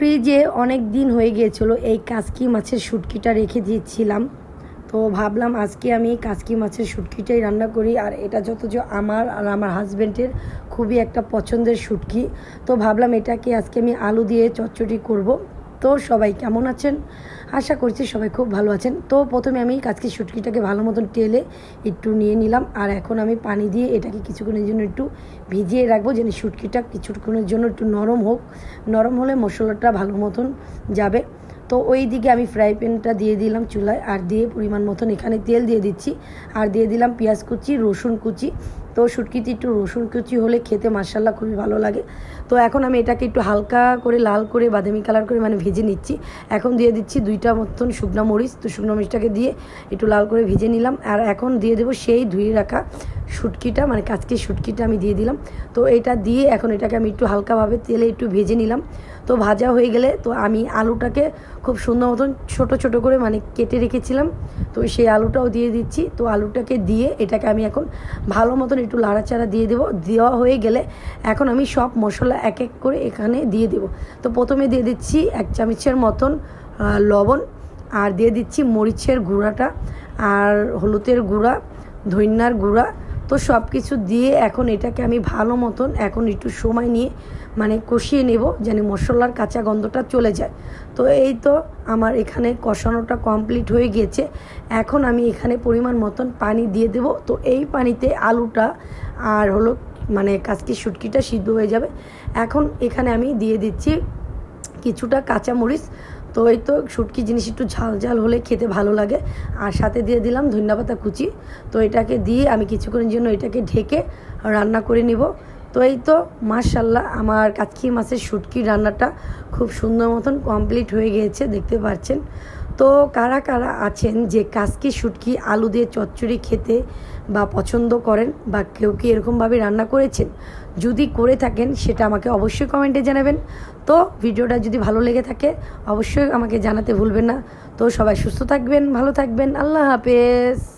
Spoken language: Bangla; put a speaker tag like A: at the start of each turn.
A: ফ্রিজে অনেক দিন হয়ে গিয়েছিল, এই কাসকি মাছের শুটকিটা রেখে দিয়েছিলাম। তো ভাবলাম আজকে আমি কাসকি মাছের শুটকিটাই রান্না করি, আর এটা যত যে আমার আর আমার হাজব্যান্ডের খুবই একটা পছন্দের শুটকি। তো ভাবলাম এটাকে আজকে আমি আলু দিয়ে চচ্চড়ি করব। তো সবাই কেমন আছেন? আশা করছি সবাই খুব ভালো আছেন। তো প্রথমে আমি কাজকি শুটকিটাকে ভালো মতন টেলে একটু নিয়ে নিলাম। আর এখন আমি পানি দিয়ে এটাকে কিছুক্ষণের জন্য একটু ভিজিয়ে রাখব, যেন শুটকিটা কিছুক্ষণের জন্য একটু নরম হোক। নরম হলে মশলাটা ভালো মতন যাবে। তো ওই দিকে আমি ফ্রাই প্যানটা দিয়ে দিলাম চুলায়। আর দিয়ে পরিমাণ মতন এখানে তেল দিয়ে দিচ্ছি। আর দিয়ে দিলাম পেঁয়াজ কুচি, রসুন কুচি। তো শুটকিতে একটু রসুন কুচি হলে খেতে মার্শাল্লাহ খুবই ভালো লাগে। তো এখন আমি এটাকে একটু হালকা করে লাল করে বাদামি কালার করে মানে ভেজে নিচ্ছি। এখন দিয়ে দিচ্ছি দুইটা মতন শুকনো মরিচ। তো শুকনো মরিচটাকে দিয়ে একটু লাল করে ভেজে নিলাম। আর এখন দিয়ে দেবো সেই ধুয়ে রাখা শুটকিটা মানে কাজকে শুটকিটা আমি দিয়ে দিলাম। তো এটা দিয়ে এখন এটাকে আমি একটু হালকাভাবে তেলে একটু ভেজে নিলাম। তো ভাজা হয়ে গেলে তো আমি আলুটাকে খুব সুন্দর মতন ছোটো ছোটো করে মানে কেটে রেখেছিলাম। তো সেই আলুটাও দিয়ে দিচ্ছি। তো আলুটাকে দিয়ে এটাকে আমি এখন ভালো মতন একটু লাড়াচাড়া দিয়ে দেবো। দেওয়া হয়ে গেলে এখন আমি সব মশলা এক এক করে এখানে দিয়ে দেবো। তো প্রথমে দিয়ে দিচ্ছি এক চামচের মতন লবণ আর দিয়ে দিচ্ছি মরিচের গুঁড়াটা আর হলুদের গুঁড়া ধন্যার গুঁড়া তো সব কিছু দিয়ে এখন এটাকে আমি ভালো মতন এখন একটু সময় নিয়ে মানে কষিয়ে নেব যেন মশলার কাঁচা গন্ধটা চলে যায়। তো এই তো আমার এখানে কষানোটা কমপ্লিট হয়ে গিয়েছে। এখন আমি এখানে পরিমাণ মতন পানি দিয়ে দেব। তো এই পানিতে আলুটা আর হলো মানে কাজকি শুটকিটা সিদ্ধ হয়ে যাবে। এখন এখানে আমি দিয়ে দিচ্ছি কিছুটা কাঁচামরিচ। তো এই তো শুটকি জিনিস একটু ঝাল ঝাল হলে খেতে ভালো লাগে। আর সাথে দিয়ে দিলাম ধন্যাপাতা কুচি। তো এটাকে দিয়ে আমি কিছুক্ষণের জন্য এটাকে ঢেকে রান্না করে নিব। তো এই তো মার্শাল্লাহ আমার কাতকি মাছের শুটকি রান্নাটা খুব সুন্দর মতন কমপ্লিট হয়ে গিয়েছে, দেখতে পাচ্ছেন। তো কারা কারা আছেন যে কাসকি, শুটকি, আলু দিয়ে চচ্চড়ি খেতে বা পছন্দ করেন বা কেউ কি এরকমভাবে রান্না করেছেন? যদি করে থাকেন, সেটা আমাকে অবশ্যই কমেন্টে জানাবেন। তো ভিডিওটা যদি ভালো লেগে থাকে, অবশ্যই আমাকে জানাতে ভুলবেন না। তো সবাই সুস্থ থাকবেন, ভালো থাকবেন। আল্লাহ হাফেজ।